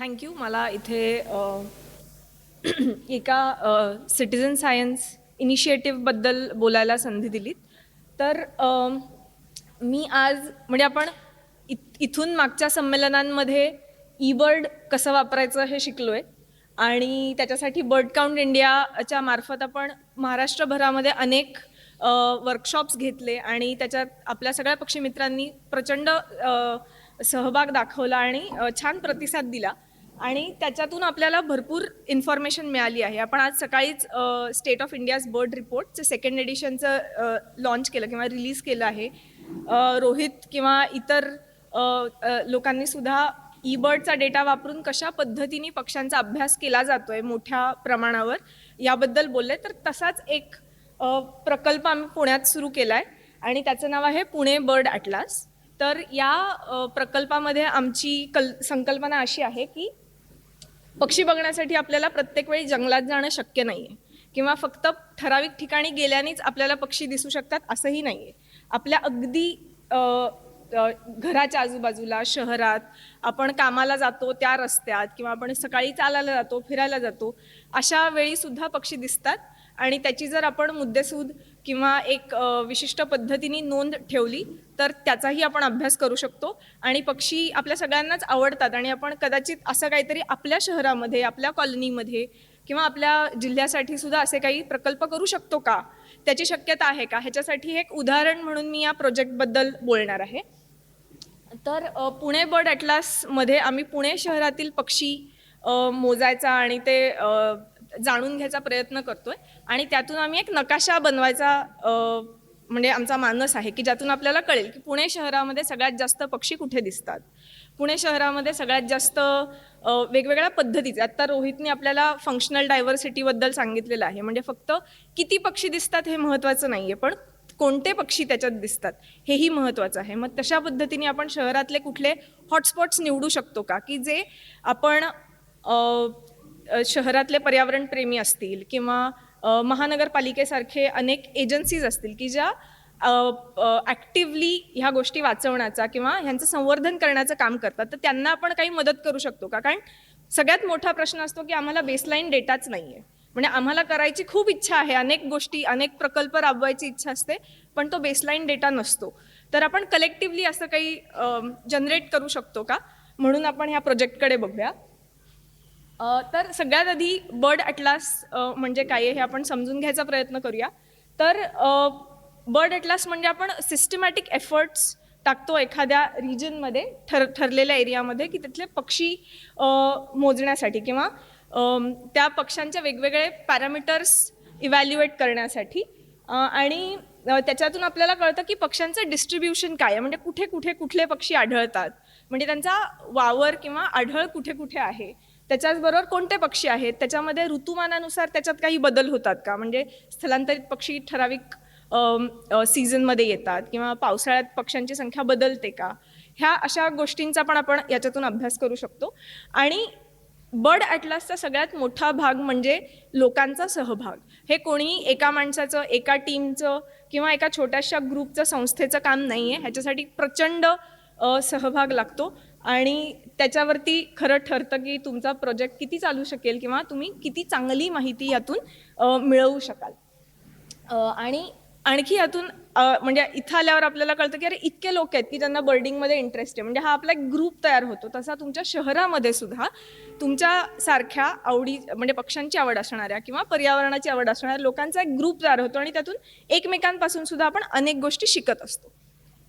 Thank you मला इथे एका सिटिझन सायन्स इनिशिएटिव्हबद्दल बोलायला संधी दिलीत तर मी आज म्हणजे आपण इत इथून मागच्या संमेलनांमध्ये ई बर्ड कसं वापरायचं हे शिकलो आहे आणि त्याच्यासाठी बर्ड काउंट इंडियाच्या मार्फत आपण महाराष्ट्रभरामध्ये अनेक वर्कशॉप्स घेतले आणि त्याच्यात आपल्या सगळ्या पक्षीमित्रांनी प्रचंड सहभाग दाखवला आणि छान प्रतिसाद दिला आणि त्याच्यातून आपल्याला भरपूर इन्फॉर्मेशन मिळाली आहे. आपण आज सकाळीच स्टेट ऑफ इंडियाज बर्ड रिपोर्टचं सेकंड एडिशनचं लॉन्च केलं किंवा रिलीज केलं आहे. रोहित किंवा इतर लोकांनी सुद्धा ई बर्डचा डेटा वापरून कशा पद्धतीने पक्ष्यांचा अभ्यास केला जातोय मोठ्या प्रमाणावर याबद्दल बोलले तर तसाच एक प्रकल्प आम्ही पुण्यात सुरू केला आहे आणि त्याचं नाव आहे पुणे बर्ड ॲटलास तर या प्रकल्पामध्ये आमची कल संकल्पना अशी आहे की पक्षी बघण्यासाठी आपल्याला प्रत्येक वेळी जंगलात जाणं शक्य नाही आहे किंवा फक्त ठराविक ठिकाणी गेल्यानेच आपल्याला पक्षी दिसू शकतात असंही नाही आहे आपल्या अगदी घराच्या आजूबाजूला शहरात आपण कामाला जातो त्या रस्त्यात किंवा आपण सकाळी चालायला जातो फिरायला जातो अशा वेळीसुद्धा पक्षी दिसतात. आणि त्याची जर आपण मुद्देसूद किंवा एक विशिष्ट पद्धतीने नोंद ठेवली तर त्याचाही आपण अभ्यास करू शकतो. आणि पक्षी आपल्या सगळ्यांनाच आवडतात आणि आपण कदाचित असं काहीतरी आपल्या शहरामध्ये आपल्या कॉलनीमध्ये किंवा आपल्या जिल्ह्यासाठी सुद्धा असे काही प्रकल्प करू शकतो का? त्याची शक्यता आहे का? ह्याच्यासाठी एक उदाहरण म्हणून मी या प्रोजेक्टबद्दल बोलणार आहे. तर पुणे बर्ड ॲटलासमध्ये आम्ही पुणे शहरातील पक्षी मोजायचा आणि ते जाणून घ्यायचा प्रयत्न करतोय. आणि त्यातून आम्ही एक नकाशा बनवायचा म्हणजे आमचा मानस आहे की ज्यातून आपल्याला कळेल की पुणे शहरामध्ये सगळ्यात जास्त पक्षी कुठे दिसतात. पुणे शहरामध्ये सगळ्यात जास्त वेगवेगळ्या पद्धतीचे आत्ता रोहितने आपल्याला फंक्शनल डायव्हर्सिटीबद्दल सांगितलेलं आहे. म्हणजे फक्त किती पक्षी दिसतात हे महत्त्वाचं नाही आहे पण कोणते पक्षी त्याच्यात दिसतात हेही महत्त्वाचं आहे. मग तशा पद्धतीने आपण शहरातले कुठले हॉटस्पॉट्स निवडू शकतो का? की जे आपण शहरातले पर्यावरणप्रेमी असतील किंवा महानगरपालिकेसारखे अनेक एजन्सीज असतील की ज्या ॲक्टिवली ह्या गोष्टी वाचवण्याचा किंवा ह्यांचं संवर्धन करण्याचं काम करतात तर त्यांना आपण काही मदत करू शकतो का? कारण सगळ्यात मोठा प्रश्न असतो की आम्हाला बेसलाईन डेटाच नाही आहे म्हणजे आम्हाला करायची खूप इच्छा आहे अनेक गोष्टी अनेक प्रकल्प राबवायची इच्छा असते पण तो बेसलाईन डेटा नसतो. तर आपण कलेक्टिव्हली असं काही जनरेट करू शकतो का? म्हणून आपण ह्या प्रोजेक्टकडे बघूया. तर सगळ्यात आधी बर्ड अटलास म्हणजे काय आहे हे आपण समजून घ्यायचा प्रयत्न करूया. तर बर्ड अटलास म्हणजे आपण सिस्टमॅटिक एफर्ट्स टाकतो एखाद्या रिजनमध्ये ठर ठरलेल्या एरियामध्ये की तिथले पक्षी मोजण्यासाठी किंवा त्या पक्ष्यांचे वेगवेगळे पॅरामीटर्स इव्हॅल्युएट करण्यासाठी. आणि त्याच्यातून आपल्याला कळतं की पक्ष्यांचं डिस्ट्रीब्युशन काय आहे. म्हणजे कुठे कुठे कुठले पक्षी आढळतात. म्हणजे त्यांचा वावर किंवा आढळ कुठे कुठे आहे. त्याच्याचबरोबर कोणते पक्षी आहेत? त्याच्यामध्ये ऋतुमानानुसार त्याच्यात काही बदल होतात का? म्हणजे स्थलांतरित पक्षी ठराविक सीझनमध्ये येतात किंवा पावसाळ्यात पक्ष्यांची संख्या बदलते का? ह्या अशा गोष्टींचा पण आपण याच्यातून अभ्यास करू शकतो. आणि बर्ड ॲटलासचा सगळ्यात मोठा भाग म्हणजे लोकांचा सहभाग. हे कोणीही एका माणसाचं एका टीमचं किंवा एका छोट्याशा ग्रुपचं संस्थेचं काम नाही आहे ह्याच्यासाठी प्रचंड सहभाग लागतो. आणि त्याच्यावरती खरं ठरतं की तुमचा प्रोजेक्ट किती चालू शकेल किंवा तुम्ही किती चांगली माहिती यातून मिळवू शकाल. आणि आणखी यातून म्हणजे इथं आल्यावर आपल्याला कळतं की अरे इतके लोक आहेत की ज्यांना बर्डिंगमध्ये इंटरेस्ट आहे. म्हणजे हा आपला एक ग्रुप तयार होतो. तसा तुमच्या शहरामध्ये सुद्धा तुमच्या सारख्या आवडी म्हणजे पक्ष्यांची आवड असणाऱ्या किंवा पर्यावरणाची आवड असणाऱ्या लोकांचा एक ग्रुप तयार होतो आणि त्यातून एकमेकांपासून सुद्धा आपण अनेक गोष्टी शिकत असतो.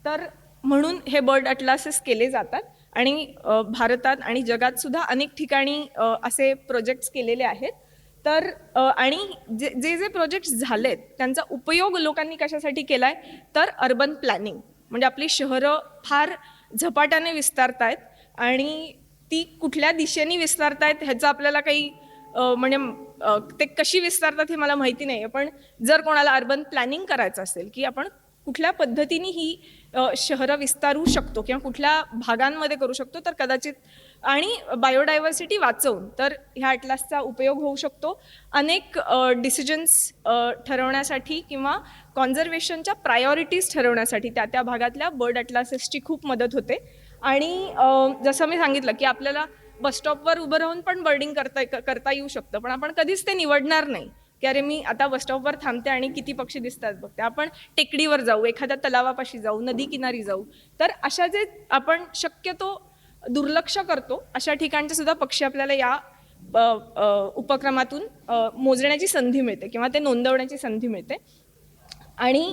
तर म्हणून हे बर्ड अटलासेस केले जातात. आणि भारतात आणि जगात सुद्धा अनेक ठिकाणी असे प्रोजेक्ट्स केलेले आहेत. तर आणि जे जे जे प्रोजेक्ट्स झालेत त्यांचा उपयोग लोकांनी कशासाठी केला आहे तर अर्बन प्लॅनिंग म्हणजे आपली शहरं फार झपाट्याने विस्तारत आहेत आणि ती कुठल्या दिशेने विस्तारत आहेत ह्याचं आपल्याला काही म्हणजे ते कशी विस्तारतात हे मला माहिती नाही आहे पण जर कोणाला अर्बन प्लॅनिंग करायचं असेल की आपण कुठल्या पद्धतीने ही शहरं विस्तारू शकतो किंवा कुठल्या भागांमध्ये करू शकतो तर कदाचित आणि बायोडायव्हर्सिटी वाचवून तर ह्या अटलासचा उपयोग होऊ शकतो. अनेक डिसिजन्स ठरवण्यासाठी किंवा कॉन्झर्वेशनच्या प्रायोरिटीज ठरवण्यासाठी त्या त्या भागातल्या बर्ड अटलासेसची खूप मदत होते. आणि जसं मी सांगितलं की आपल्याला बसस्टॉपवर उभं राहून पण बर्डिंग करता करता येऊ शकतं पण आपण कधीच ते निवडणार नाही. की अरे मी आता बसस्टॉपवर थांबते आणि किती पक्षी दिसतात बघते आपण टेकडीवर जाऊ एखाद्या तलावापाशी जाऊ नदी किनारी जाऊ. तर अशा जे आपण शक्यतो दुर्लक्ष करतो अशा ठिकाणचे सुद्धा पक्षी आपल्याला या उपक्रमातून मोजण्याची संधी मिळते किंवा ते नोंदवण्याची संधी मिळते. आणि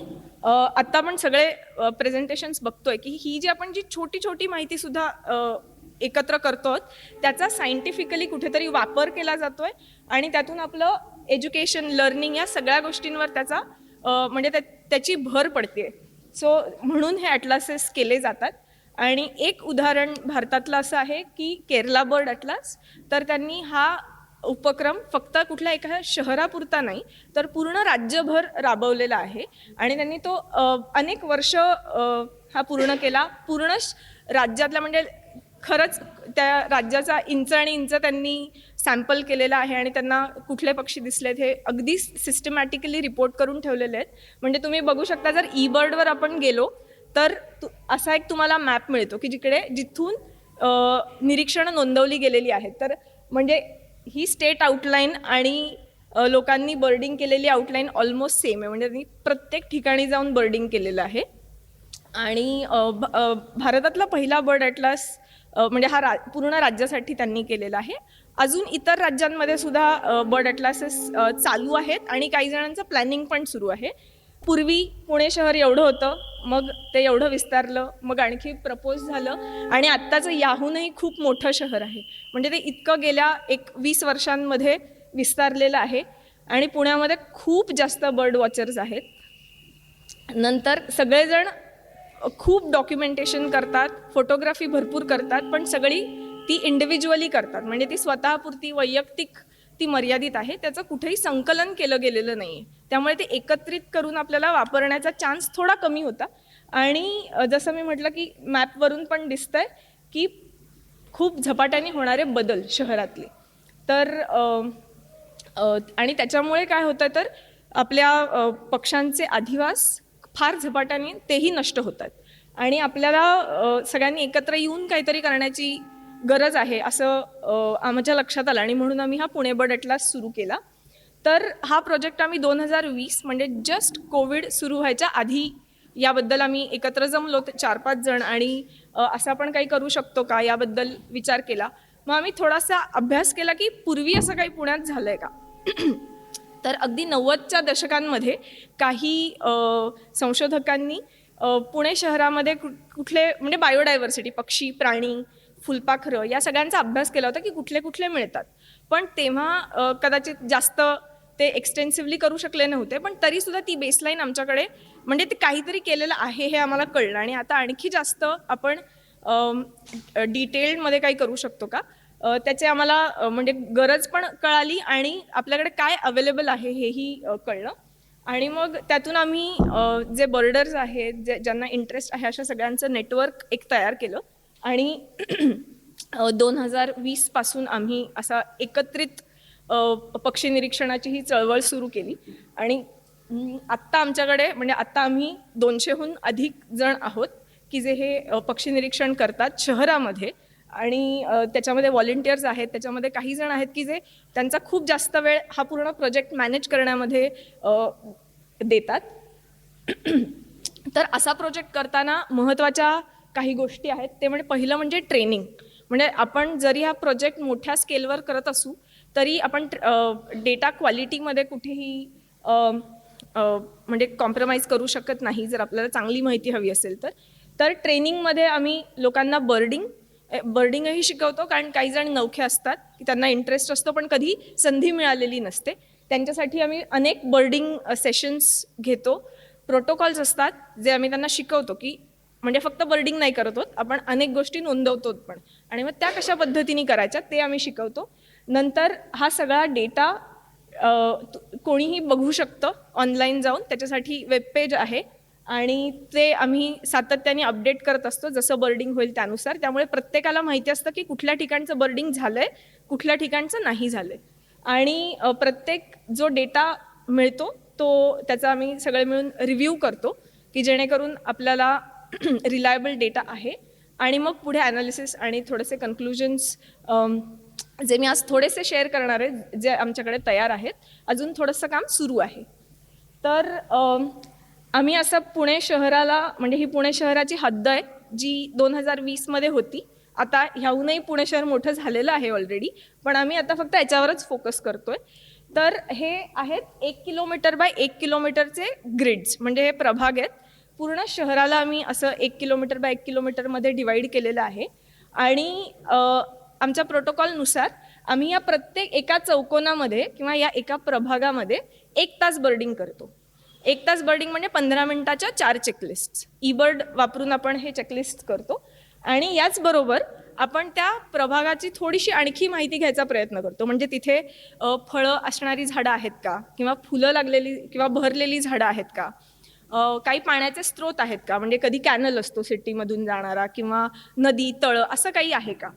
आत्ता आपण सगळे प्रेझेंटेशन्स बघतोय की ही जी आपण जी छोटी छोटी माहिती सुद्धा एकत्र करतो त्याचा सायंटिफिकली कुठेतरी वापर केला जातोय आणि त्यातून आपलं एज्युकेशन लर्निंग या सगळ्या गोष्टींवर त्याचा म्हणजे त्या- त्याची भर पडते. सो म्हणून हे ॲटलासेस केले जातात. आणि एक उदाहरण भारतातलं असं आहे की केरला बर्ड अटलास तर त्यांनी हा उपक्रम फक्त कुठल्या एका शहरापुरता नाही तर पूर्ण राज्यभर राबवलेला आहे. आणि त्यांनी तो अनेक वर्ष हा पूर्ण केला. पूर्ण श- राज्यातला म्हणजे खरंच त्या राज्याचा इंच आणि इंच त्यांनी सॅम्पल केलेला आहे आणि त्यांना कुठले पक्षी दिसलेत हे अगदी सिस्टमॅटिकली रिपोर्ट करून ठेवलेले आहेत. म्हणजे तुम्ही बघू शकता जर ई बर्डवर आपण गेलो तर तु- असा एक तुम्हाला मॅप मिळतो की जिकडे जिथून निरीक्षणं नोंदवली गेलेली आहेत. तर म्हणजे ही स्टेट आउटलाईन आणि लोकांनी बर्डिंग केलेली आउटलाईन ऑलमोस्ट सेम आहे. म्हणजे त्यांनी प्रत्येक ठिकाणी जाऊन बर्डिंग केलेलं आहे. आणि भ- भारतातला पहिला बर्ड ॲटलास म्हणजे हा रा पूर्ण राज्यासाठी त्यांनी केलेला आहे. अजून इतर राज्यांमध्ये सुद्धा बर्ड अटलासेस चालू आहेत आणि काही जणांचं प्लॅनिंग पण सुरू आहे. पूर्वी पुणे शहर एवढं होतं मग ते एवढं विस्तारलं मग आणखी प्रपोज झालं आणि आत्ताचं याहूनही खूप मोठं शहर आहे. म्हणजे ते इतकं गेल्या एक वीस वर्षांमध्ये विस्तारलेलं आहे आणि पुण्यामध्ये खूप जास्त बर्ड वॉचर्स आहेत. नंतर सगळेजण खूप डॉक्युमेंटेशन करतात फोटोग्राफी भरपूर करतात पण सगळी ती इंडिव्हिज्युअली करतात. म्हणजे ती स्वतःपुरती वैयक्तिक ती मर्यादित आहे. त्याचं कुठेही संकलन केलं गेलेलं नाही आहे त्यामुळे ते एकत्रित करून आपल्याला वापरण्याचा चान्स थोडा कमी होता. आणि जसं मी म्हटलं की मॅपवरून पण दिसतंय की खूप झपाट्याने होणारे बदल शहरातले. तर आणि त्याच्यामुळे काय होतं तर आपल्या पक्ष्यांचे अधिवास फार झपाट्याने तेही नष्ट होतात. आणि आपल्याला सगळ्यांनी एकत्र येऊन काहीतरी करण्याची गरज आहे असं आमच्या लक्षात आलं. आणि म्हणून आम्ही हा पुणे बर्ड अटलास सुरू केला. तर हा प्रोजेक्ट आम्ही दोन हजार वीस म्हणजे जस्ट कोविड सुरू व्हायच्या आधी याबद्दल आम्ही एकत्र जमलो ते चार पाच जण. आणि असं आपण काही करू शकतो का याबद्दल विचार केला. मग आम्ही थोडासा अभ्यास केला की पूर्वी असं काही पुण्यात झालं आहे का? तर अगदी नव्वदच्या दशकांमध्ये काही संशोधकांनी पुणे शहरामध्ये कु कुठले म्हणजे बायोडायव्हर्सिटी पक्षी प्राणी फुलपाखरं या सगळ्यांचा अभ्यास केला होता की कुठले कुठले मिळतात. पण तेव्हा कदाचित जास्त ते एक्सटेन्सिव्हली करू शकले नव्हते पण तरीसुद्धा ती बेसलाईन आमच्याकडे म्हणजे ते काहीतरी केलेलं आहे हे आम्हाला कळलं. आणि आता आणखी जास्त आपण डिटेल्डमध्ये काही करू शकतो का? त्याचे आम्हाला म्हणजे गरज पण कळाली आणि आपल्याकडे काय अवेलेबल आहे हेही कळलं. आणि मग त्यातून आम्ही जे बर्डर्स आहेत जे ज्यांना इंटरेस्ट आहे अशा सगळ्यांचं नेटवर्क एक तयार केलं. आणि दोन हजार वीसपासून आम्ही असा एकत्रित पक्षी निरीक्षणाची ही चळवळ सुरू केली. आणि आत्ता आमच्याकडे म्हणजे आत्ता आम्ही दोनशेहून अधिक जण आहोत की जे हे पक्षी निरीक्षण करतात शहरामध्ये. आणि त्याच्यामध्ये व्हॉलेंटियर्स आहेत त्याच्यामध्ये काही जण आहेत की जे त्यांचा खूप जास्त वेळ हा पूर्ण प्रोजेक्ट मॅनेज करण्यामध्ये देतात. तर असा प्रोजेक्ट करताना महत्त्वाच्या काही गोष्टी आहेत ते म्हणजे पहिलं म्हणजे ट्रेनिंग म्हणजे आपण जरी हा प्रोजेक्ट मोठ्या स्केलवर करत असू तरी आपण डेटा क्वालिटीमध्ये कुठेही म्हणजे कॉम्प्रोमाइज करू शकत नाही जर आपल्याला चांगली माहिती हवी असेल तर. तर ट्रेनिंगमध्ये आम्ही लोकांना बर्डिंग बर्डिंगही शिकवतो कारण काही जण नवखे असतात की त्यांना इंटरेस्ट असतो पण कधी संधी मिळालेली नसते. त्यांच्यासाठी आम्ही अनेक बर्डिंग सेशन्स घेतो. प्रोटोकॉल्स असतात जे आम्ही त्यांना शिकवतो की म्हणजे फक्त बर्डिंग नाही करत होत आपण अनेक गोष्टी नोंदवतो पण. आणि मग त्या कशा पद्धतीने करायच्या ते आम्ही शिकवतो. नंतर हा सगळा डेटा कोणीही बघू शकतं ऑनलाईन जाऊन त्याच्यासाठी वेबपेज आहे. आणि ते आम्ही सातत्याने अपडेट करत असतो जसं बर्डिंग होईल त्यानुसार. त्यामुळे प्रत्येकाला माहिती असतं की कुठल्या ठिकाणचं बर्डिंग झालं आहे कुठल्या ठिकाणचं नाही झालं आहे आणि प्रत्येक जो डेटा मिळतो तो त्याचा आम्ही सगळे मिळून रिव्ह्यू करतो की जेणेकरून आपल्याला रिलायबल डेटा आहे. आणि मग पुढे ॲनालिसिस आणि थोडेसे कन्क्लुजन्स जे मी आज थोडेसे शेअर करणार आहे जे आमच्याकडे तयार आहेत. अजून थोडंसं काम सुरू आहे. तर आम्ही असं पुणे शहराला म्हणजे ही पुणे शहराची हद्द आहे जी दोन हजार वीसमध्ये होती. आता ह्याहूनही पुणे शहर मोठं झालेलं आहे ऑलरेडी पण आम्ही आता फक्त याच्यावरच फोकस करतोय. तर हे आहेत एक किलोमीटर बाय एक किलोमीटरचे ग्रिड्स म्हणजे हे प्रभाग आहेत. पूर्ण शहराला आम्ही असं एक किलोमीटर बाय एक किलोमीटरमध्ये डिवाईड केलेलं आहे. आणि आमच्या प्रोटोकॉलनुसार आम्ही या प्रत्येक एका चौकोनामध्ये किंवा या एका प्रभागामध्ये एक तास बर्डिंग करतो. एक तास बर्डिंग म्हणजे पंधरा मिनिटाच्या चार चेकलिस्ट ई बर्ड वापरून आपण हे चेकलिस्ट करतो. आणि याचबरोबर आपण त्या प्रभागाची थोडीशी आणखी माहिती घ्यायचा प्रयत्न करतो. म्हणजे तिथे फळं असणारी झाडं आहेत का? किंवा फुलं लागलेली किंवा भरलेली झाडं आहेत का? काही पाण्याचे स्रोत आहेत का? म्हणजे कधी कॅनल असतो सिटीमधून जाणारा किंवा नदी तळं असं काही आहे का?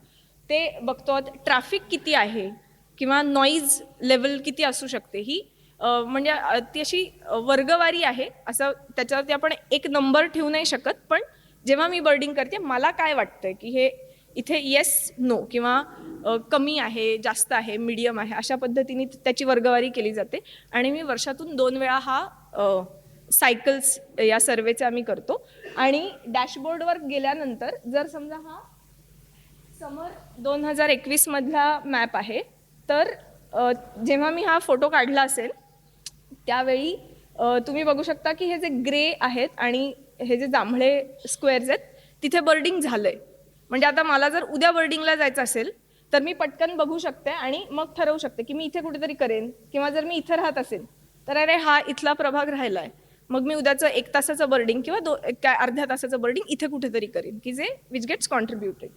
ते बघतो ट्रॅफिक किती आहे? किंवा नॉईज लेवल किती असू शकते? ही म्हणजे ती अशी वर्गवारी आहे. असं त्याच्यावरती आपण एक नंबर ठेवू नाही शकत पण जेव्हा मी बर्डिंग करते मला काय वाटतं की हे इथे येस नो किंवा कमी आहे जास्त आहे मीडियम आहे अशा पद्धतीने त्याची वर्गवारी केली जाते. आणि मी वर्षातून दोन वेळा हा सायकल्स या सर्वेचा आम्ही करतो. आणि डॅशबोर्डवर गेल्यानंतर जर समजा हा समर दोन हजार एकवीसमधला मॅप आहे तर जेव्हा मी हा फोटो काढला असेल त्यावेळी तुम्ही बघू शकता की हे जे ग्रे आहेत आणि हे जे जांभळे स्क्वेअर्स आहेत तिथे बर्डिंग झालंय. म्हणजे आता मला जर उद्या बर्डिंगला जायचं असेल तर मी पटकन बघू शकते आणि मग ठरवू शकते की मी इथे कुठेतरी करेन किंवा जर मी इथं राहत असेल तर अरे हा इथला प्रभाग राहिला आहे मग मी उद्याचं एक तासाचं बर्डिंग किंवा दो काय अर्ध्या तासाचं बर्डिंग इथे कुठेतरी करेन की जे विच गेट्स कॉन्ट्रीब्युटेड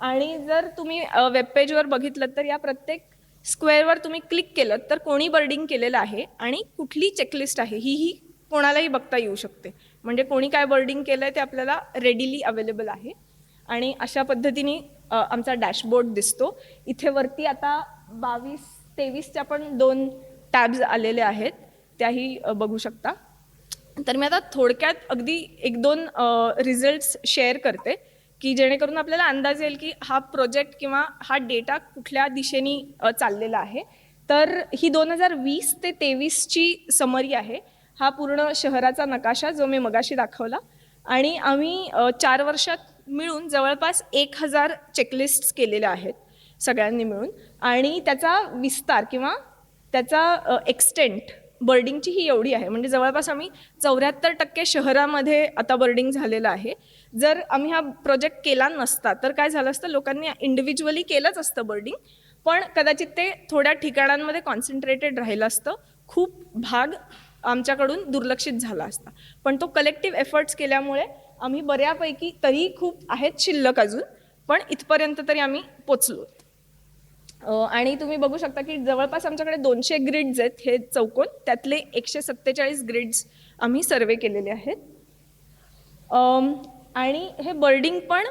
आणि जर तुम्ही वेबपेजवर बघितलं तर या प्रत्येक स्क्वेअरवर तुम्ही क्लिक केलं तर कोणी बर्डिंग केलेलं आहे आणि कुठली चेकलिस्ट आहे ही ही कोणालाही बघता येऊ शकते. म्हणजे कोणी काय बर्डिंग केलं आहे ते आपल्याला रेडिली अवेलेबल आहे. आणि अशा पद्धतीने आमचा डॅशबोर्ड दिसतो. इथे वरती आता बावीस तेवीसच्या पण दोन टॅब्स आलेले आहेत. त्याही बघू शकता. तर मी आता थोडक्यात अगदी एक दोन रिझल्ट्स शेअर करते. की जेणेकरून आपल्याला अंदाज येईल की हा प्रोजेक्ट किंवा हा डेटा कुठल्या दिशेने चाललेला आहे. तर ही दोन हजार वीस ते तेवीसची समरी आहे. हा पूर्ण शहराचा नकाशा जो मी मगाशी दाखवला. आणि आम्ही चार वर्षात मिळून जवळपास एक हजार चेकलिस्ट्स केलेल्या आहेत सगळ्यांनी मिळून. आणि त्याचा विस्तार किंवा त्याचा एक्सटेंट बर्डिंगची ही एवढी आहे. म्हणजे जवळपास आम्ही चौऱ्याहत्तर टक्के शहरामध्ये आता बर्डिंग झालेलं आहे. जर आम्ही हा प्रोजेक्ट केला नसता तर काय झालं असतं? लोकांनी इंडिव्हिज्युअली केलंच असतं बर्डिंग पण कदाचित ते थोड्या ठिकाणांमध्ये कॉन्सन्ट्रेटेड राहिलं असतं. खूप भाग आमच्याकडून दुर्लक्षित झाला असता. पण तो कलेक्टिव्ह एफर्ट्स केल्यामुळे आम्ही बऱ्यापैकी तरी खूप आहेत शिल्लक अजून पण इथपर्यंत तरी आम्ही पोचलो. आणि तुम्ही बघू शकता की जवळपास आमच्याकडे दोनशे ग्रिड्स आहेत हे चौकोन त्यातले एकशे सत्तेचाळीस ग्रिड्स आम्ही सर्वे केलेले आहेत. आणि हे बर्डिंग पण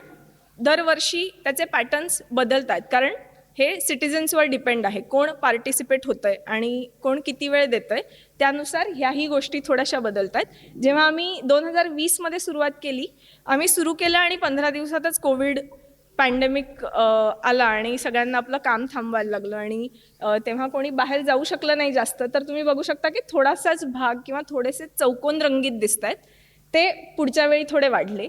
दरवर्षी त्याचे पॅटर्न्स बदलत आहेत कारण हे सिटिझन्सवर डिपेंड आहे. कोण पार्टिसिपेट होतं आहे आणि कोण किती वेळ देतं आहे त्यानुसार ह्याही गोष्टी थोड्याशा बदलत आहेत जेव्हा आम्ही दोन हजार वीसमध्ये सुरुवात केली आम्ही सुरू केलं आणि पंधरा दिवसातच कोविड पॅन्डेमिक आला आणि सगळ्यांना आपलं काम थांबवायला लागलं आणि तेव्हा कोणी बाहेर जाऊ शकलं नाही जास्त तर तुम्ही बघू शकता की थोडासाच भाग किंवा थोडेसे चौकोन रंगीत दिसत आहेत ते पुढच्या वेळी थोडे वाढले.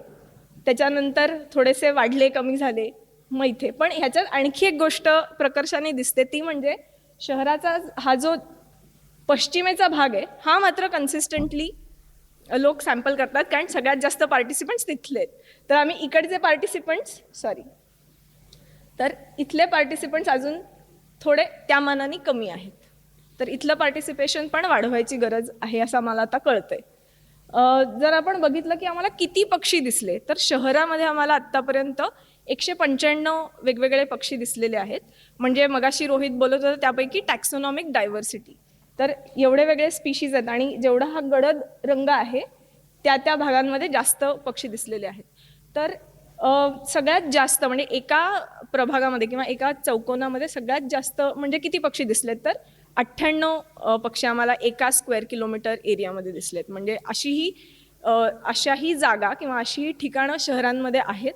त्याच्यानंतर थोडेसे वाढले कमी झाले मग इथे. पण ह्याच्यात आणखी एक गोष्ट प्रकर्षाने दिसते ती म्हणजे शहराचा हा जो पश्चिमेचा भाग आहे हा मात्र कन्सिस्टंटली लोक सॅम्पल करतात कारण सगळ्यात जास्त पार्टिसिपंट्स तिथले आहेत. तर आम्ही इकडचे पार्टिसिपंट्स सॉरी तर इथले पार्टिसिपंट्स अजून थोडे त्या मानाने कमी आहेत. तर इथलं पार्टिसिपेशन पण वाढवायची गरज आहे असं मला आता कळतंय. जर आपण बघितलं की आम्हाला किती पक्षी दिसले तर शहरामध्ये आम्हाला आत्तापर्यंत एकशे पंच्याण्णव वेगवेगळे पक्षी दिसलेले आहेत. म्हणजे मगाशी रोहित बोलत होता त्यापैकी टॅक्सोनॉमिक डायव्हर्सिटी तर एवढे वेगळे स्पीशीज आहेत आणि जेवढा हा गडद रंग आहे त्या त्या भागांमध्ये जास्त पक्षी दिसलेले आहेत. तर सगळ्यात जास्त म्हणजे एका प्रभागामध्ये किंवा एका चौकोनामध्ये सगळ्यात जास्त म्हणजे किती पक्षी दिसलेत तर अठ्ठ्याण्णव पक्षी आम्हाला एका स्क्वेअर किलोमीटर एरियामध्ये दिसलेत. म्हणजे अशीही अशाही जागा किंवा अशीही ठिकाणं शहरांमध्ये आहेत.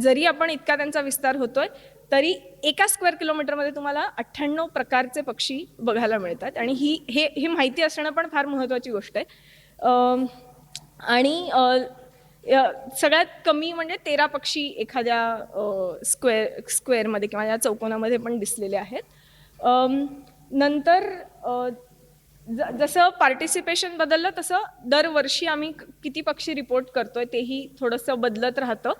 जरी आपण इतका त्यांचा विस्तार होतोय तरी एका स्क्वेअर किलोमीटरमध्ये तुम्हाला अठ्ठ्याण्णव प्रकारचे पक्षी बघायला मिळतात. आणि ही हे ही माहिती असणं पण फार महत्त्वाची गोष्ट आहे. आणि य- सगळ्यात कमी म्हणजे तेरा पक्षी एखाद्या स्क्वेअर स्क्वेअरमध्ये किंवा या चौकोनामध्ये पण दिसलेले आहेत. नंतर ज जसं पार्टिसिपेशन बदललं तसं दरवर्षी आम्ही किती पक्षी रिपोर्ट करतोय तेही थोडंसं बदलत राहतं.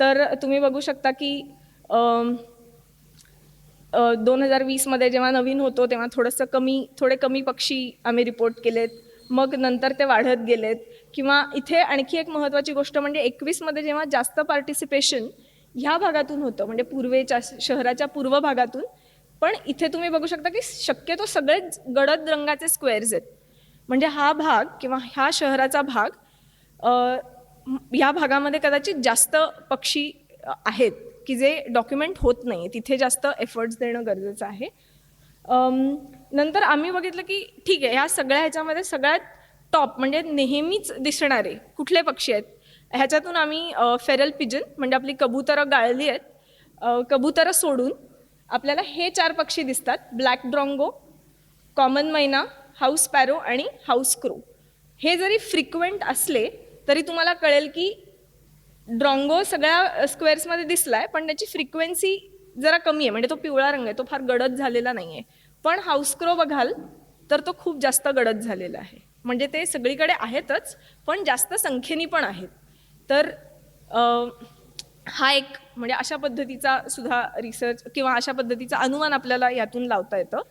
तर तुम्ही बघू शकता की दोन हजार वीसमध्ये जेव्हा नवीन होतो तेव्हा थोडंसं कमी थोडे कमी पक्षी आम्ही रिपोर्ट केलेत. मग नंतर ते वाढत गेलेत. किंवा इथे आणखी एक महत्त्वाची गोष्ट म्हणजे एकवीसमध्ये जेव्हा जास्त पार्टिसिपेशन ह्या भागातून होतं म्हणजे पूर्वेच्या शहराच्या पूर्व भागातून पण इथे तुम्ही बघू शकता की शक्यतो सगळेच गडद रंगाचे स्क्वेअर्स आहेत. म्हणजे हा भाग किंवा ह्या शहराचा भाग ह्या भागामध्ये कदाचित जास्त पक्षी आहेत की जे डॉक्युमेंट होत नाही तिथे जास्त एफर्ट्स देणं गरजेचं आहे. नंतर आम्ही बघितलं की ठीक आहे ह्या सगळ्या ह्याच्यामध्ये सगळ्यात टॉप म्हणजे नेहमीच दिसणारे कुठले पक्षी आहेत? ह्याच्यातून आम्ही फेरल पिजन म्हणजे आपली कबुतरं गाळली आहेत कबुतरं सोडून आपल्याला हे चार पक्षी दिसतात. Black drongo common myna house sparrow आणि हाऊस क्रो हे जरी फ्रिक्वेंट असले तरी तुम्हाला कळेल की ड्रॉंगो सगळ्या स्क्वेअर्समध्ये दिसला आहे पण त्याची फ्रिक्वेन्सी जरा कमी आहे. म्हणजे तो पिवळा रंग आहे तो फार गडद झालेला नाही आहे पण हाऊसक्रो बघाल तर तो खूप जास्त गडद झालेला आहे. म्हणजे ते सगळीकडे आहेतच पण जास्त संख्येने पण आहेत. तर हा एक म्हणजे अशा पद्धतीचा सुद्धा रिसर्च किंवा अशा पद्धतीचा अनुमान आपल्याला यातून लावता येतं.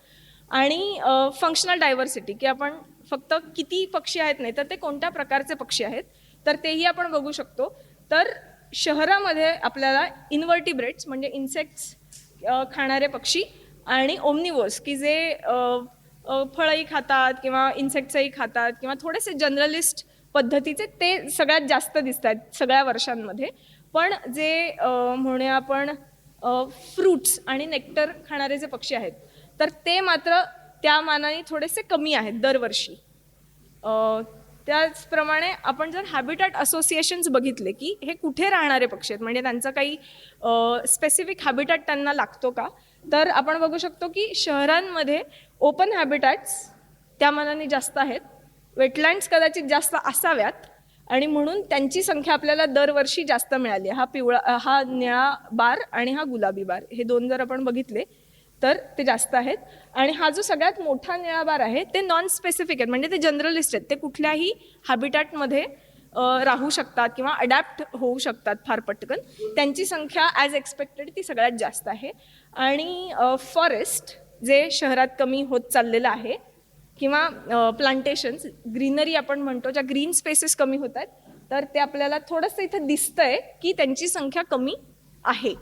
आणि फंक्शनल डायव्हर्सिटी की आपण फक्त किती पक्षी आहेत नाही तर ते कोणत्या प्रकारचे पक्षी आहेत तर तेही आपण बघू शकतो. तर शहरामध्ये आपल्याला इन्व्हर्टिब्रेट्स म्हणजे इन्सेक्ट्स खाणारे पक्षी आणि ओमनिवर्स की जे फळंही खातात किंवा इन्सेक्ट्सही खातात किंवा थोडेसे जनरलिस्ट पद्धतीचे ते सगळ्यात जास्त दिसत आहेत सगळ्या वर्षांमध्ये. पण जे म्हणूया आपण फ्रूट्स आणि नेक्टर खाणारे जे पक्षी आहेत तर ते मात्र त्या मानाने थोडेसे कमी आहेत दरवर्षी. त्याचप्रमाणे आपण जर हॅबिटॅट असोसिएशन्स बघितले की हे कुठे राहणारे पक्षी आहेत म्हणजे त्यांचा काही स्पेसिफिक हॅबिटॅट त्यांना लागतो का तर आपण बघू शकतो की शहरांमध्ये ओपन हॅबिटॅट्स त्या मानाने जास्त आहेत वेटलँड्स कदाचित जास्त असाव्यात आणि म्हणून त्यांची संख्या आपल्याला दरवर्षी जास्त मिळाली. आहे. हा पिवळा हा निळा बार आणि हा गुलाबी बार हे दोन जर आपण बघितले तर ते जास्त आहेत. आणि हा जो सगळ्यात मोठा निळा बार आहे ते नॉन स्पेसिफिक आहेत. म्हणजे ते जनरलिस्ट आहेत. ते कुठल्याही हॅबिटॅटमध्ये राहू शकतात किंवा अडॅप्ट होऊ शकतात फार पटकन. त्यांची संख्या ॲज एक्सपेक्टेड ती सगळ्यात जास्त आहे. आणि फॉरेस्ट जे शहरात कमी होत चाललेलं आहे किंवा प्लांटेशन्स ग्रीनरी आपण म्हणतो ज्या ग्रीन स्पेसेस कमी होत आहेत तर ते आपल्याला थोडंसं इथं दिसतंय की त्यांची संख्या कमी आहे.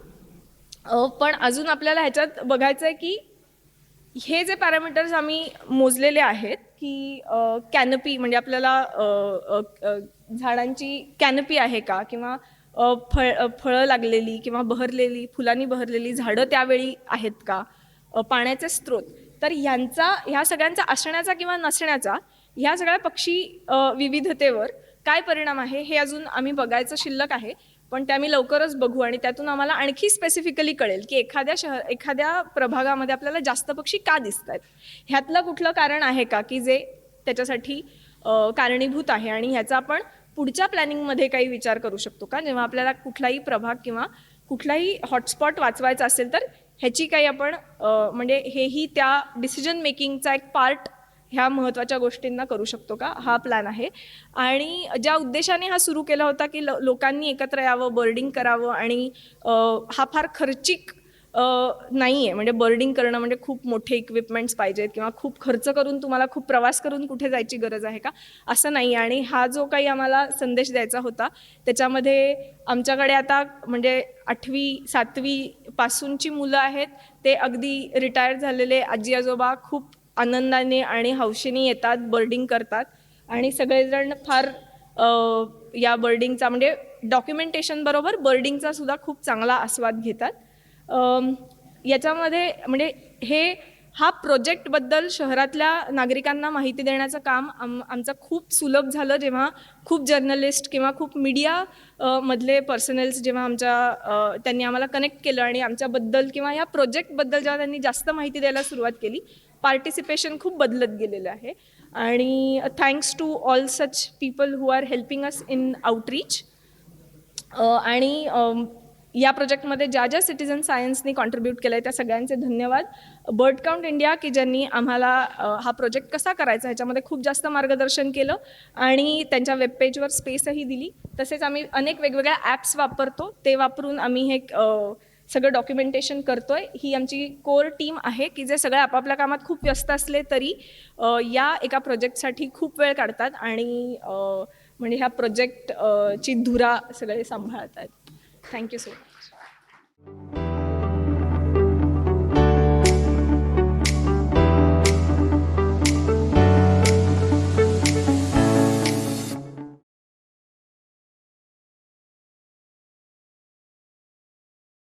पण अजून आपल्याला ह्याच्यात बघायचं आहे की हे जे पॅरामीटर्स आम्ही मोजलेले आहेत की कॅनपी म्हणजे आपल्याला झाडांची कॅनपी आहे का? किंवा फळ फळं लागलेली किंवा बहरलेली फुलांनी बहरलेली झाडं त्यावेळी आहेत का? पाण्याचे स्रोत. तर ह्यांचा ह्या सगळ्यांचा असण्याचा किंवा नसण्याचा ह्या सगळ्या पक्षी विविधतेवर काय परिणाम आहे हे अजून आम्ही बघायचं शिल्लक आहे. पण ते आम्ही लवकरच बघू आणि त्यातून आम्हाला आणखी स्पेसिफिकली कळेल की एखाद्या शहर एखाद्या प्रभागामध्ये आपल्याला जास्त पक्षी का दिसत आहेत ह्यातलं कुठलं कारण आहे का की जे त्याच्यासाठी कारणीभूत आहे आणि ह्याचा आपण पुढच्या प्लॅनिंगमध्ये काही विचार करू शकतो का? जेव्हा आपल्याला कुठलाही प्रभाग किंवा कुठलाही हॉटस्पॉट वाचवायचा असेल तर ह्याची काही आपण म्हणजे हेही त्या डिसिजन मेकिंगचा एक पार्ट ह्या महत्त्वाच्या गोष्टींना करू शकतो का? हा प्लॅन आहे. आणि ज्या उद्देशाने हा सुरू केला होता की लोकांनी एकत्र यावं बर्डिंग करावं आणि हा फार खर्चिक नाही आहे म्हणजे बर्डिंग करणं म्हणजे खूप मोठे इक्विपमेंट्स पाहिजेत किंवा खूप खर्च करून तुम्हाला खूप प्रवास करून कुठे जायची गरज आहे का? असं नाही आणि हा जो काही आम्हाला संदेश द्यायचा होता त्याच्यामध्ये आमच्याकडे आता म्हणजे आठवी सातवी पासूनची मुलं आहेत. ते अगदी रिटायर झालेले आजी आजोबा खूप आनंदाने आणि हौशेने येतात बर्डिंग करतात. आणि सगळेजण फार या बर्डिंगचा म्हणजे डॉक्युमेंटेशन बरोबर बर्डिंगचा सुद्धा खूप चांगला आस्वाद घेतात. याच्यामध्ये म्हणजे हे हा प्रोजेक्टबद्दल शहरातल्या नागरिकांना माहिती देण्याचं काम आम आमचं खूप सुलभ झालं जेव्हा खूप जर्नलिस्ट किंवा खूप मीडिया मधले पर्सनल्स जेव्हा आमच्या त्यांनी आम्हाला कनेक्ट केलं आणि आमच्याबद्दल किंवा या प्रोजेक्टबद्दल जेव्हा त्यांनी जास्त माहिती द्यायला सुरुवात केली पार्टिसिपेशन खूप बदलत गेलेलं आहे. आणि thanks to all such people who are helping us in outreach आणि या प्रोजेक्टमध्ये ज्या ज्या सिटिझन सायन्सनी कॉन्ट्रीब्यूट केलं आहे त्या सगळ्यांचे धन्यवाद. बर्ड काउंट इंडिया की ज्यांनी आम्हाला हा प्रोजेक्ट कसा करायचा ह्याच्यामध्ये खूप जास्त मार्गदर्शन केलं आणि त्यांच्या वेबपेजवर स्पेसही दिली. तसेच आम्ही अनेक वेगवेगळ्या ॲप्स वापरतो ते वापरून आम्ही हे सगळं डॉक्युमेंटेशन करतोय. ही आमची कोर टीम आहे की जे सगळे आपापल्या कामात खूप व्यस्त असले तरी या एका प्रोजेक्टसाठी खूप वेळ काढतात आणि म्हणजे ह्या प्रोजेक्ट ची धुरा सगळे सांभाळत आहेत thank you so much Thank you.